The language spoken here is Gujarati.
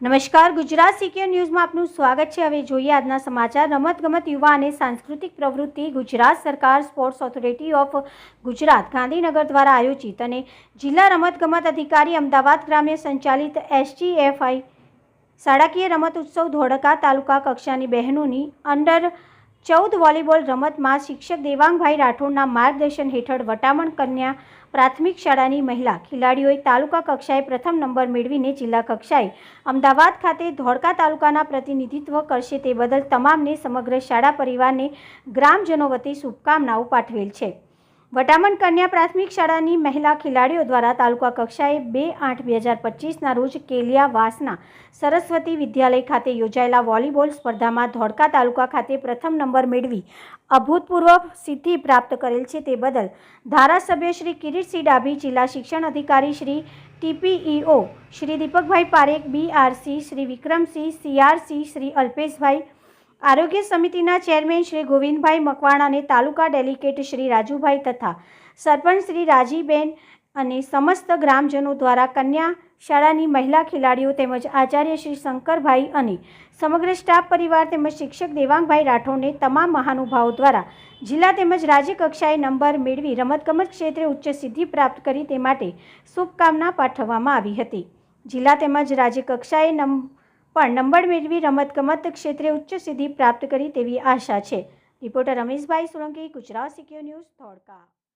નમસ્કાર, ગુજરાત સિક્યોર ન્યૂઝમાં આપનું સ્વાગત છે. હવે જોઈએ આજના સમાચાર. રમતગમત, યુવા અને સાંસ્કૃતિક પ્રવૃત્તિ ગુજરાત સરકાર sports authority of Gujarat, Gandhinagar દ્વારા આયોજિત અને જિલ્લા રમતગમત અધિકારી, અમદાવાદ ગ્રામ્ય સંચાલિત એસજીએફઆઈ શાળાકીય રમત ઉત્સવ ધોળકા તાલુકા કક્ષાની બહેનોની અંડર ચૌદ વોલીબોલ રમતમાં શિક્ષક દેવાંગભાઈ રાઠોડના માર્ગદર્શન હેઠળ વટામણ કન્યા પ્રાથમિક શાળાની મહિલા ખેલાડીઓએ તાલુકા કક્ષાએ પ્રથમ નંબર મેળવીને જિલ્લા કક્ષાએ અમદાવાદ ખાતે ધોળકા તાલુકાના પ્રતિનિધિત્વ કરશે તે બદલ તમામને સમગ્ર શાળા પરિવારને ગ્રામજનો વતી શુભકામનાઓ પાઠવેલ છે. વટામણ કન્યા પ્રાથમિક શાળાની મહિલા ખેલાડીઓ દ્વારા તાલુકા કક્ષાએ બે આઠ બે હજાર પચીસના રોજ કેલિયા વાસના સરસ્વતી વિદ્યાલય ખાતે યોજાયેલા વોલીબોલ સ્પર્ધામાં ધોળકા તાલુકા ખાતે પ્રથમ નંબર મેળવી અભૂતપૂર્વ સિદ્ધિ પ્રાપ્ત કરેલ છે તે બદલ ધારાસભ્ય શ્રી કિરીટસિંહ ડાભી, જિલ્લા શિક્ષણ અધિકારી Shri TPEO Shri Dipakbhai Parekh, BRC Shri Vikramsinh, CRC Shri Alpeshbhai આરોગ્ય સમિતિના ચેરમેન શ્રી ગોવિંદભાઈ મકવાણા અને તાલુકા ડેલિગેટ શ્રી રાજુભાઈ તથા સરપંચ શ્રી રાજીબેન અને સમસ્ત ગ્રામજનો દ્વારા કન્યા શાળાની મહિલા ખેલાડીઓ તેમજ આચાર્ય શ્રી શંકરભાઈ અને સમગ્ર સ્ટાફ પરિવાર તેમજ શિક્ષક દેવાંગભાઈ રાઠોડને તમામ મહાનુભાવો દ્વારા જિલ્લા તેમજ રાજ્ય કક્ષાએ નંબર મેળવી રમતગમત ક્ષેત્રે ઉચ્ચ સિદ્ધિ પ્રાપ્ત કરી તે માટે શુભકામના પાઠવવામાં આવી હતી. જિલ્લા તેમજ રાજ્ય કક્ષાએ નંબર પણ નંબર મેળવી રમતગમત ક્ષેત્રે ઉચ્ચ સિદ્ધિ પ્રાપ્ત કરી તેવી આશા છે. Reporter Rameshbhai Solanki, Gujarat secure news, Dholka.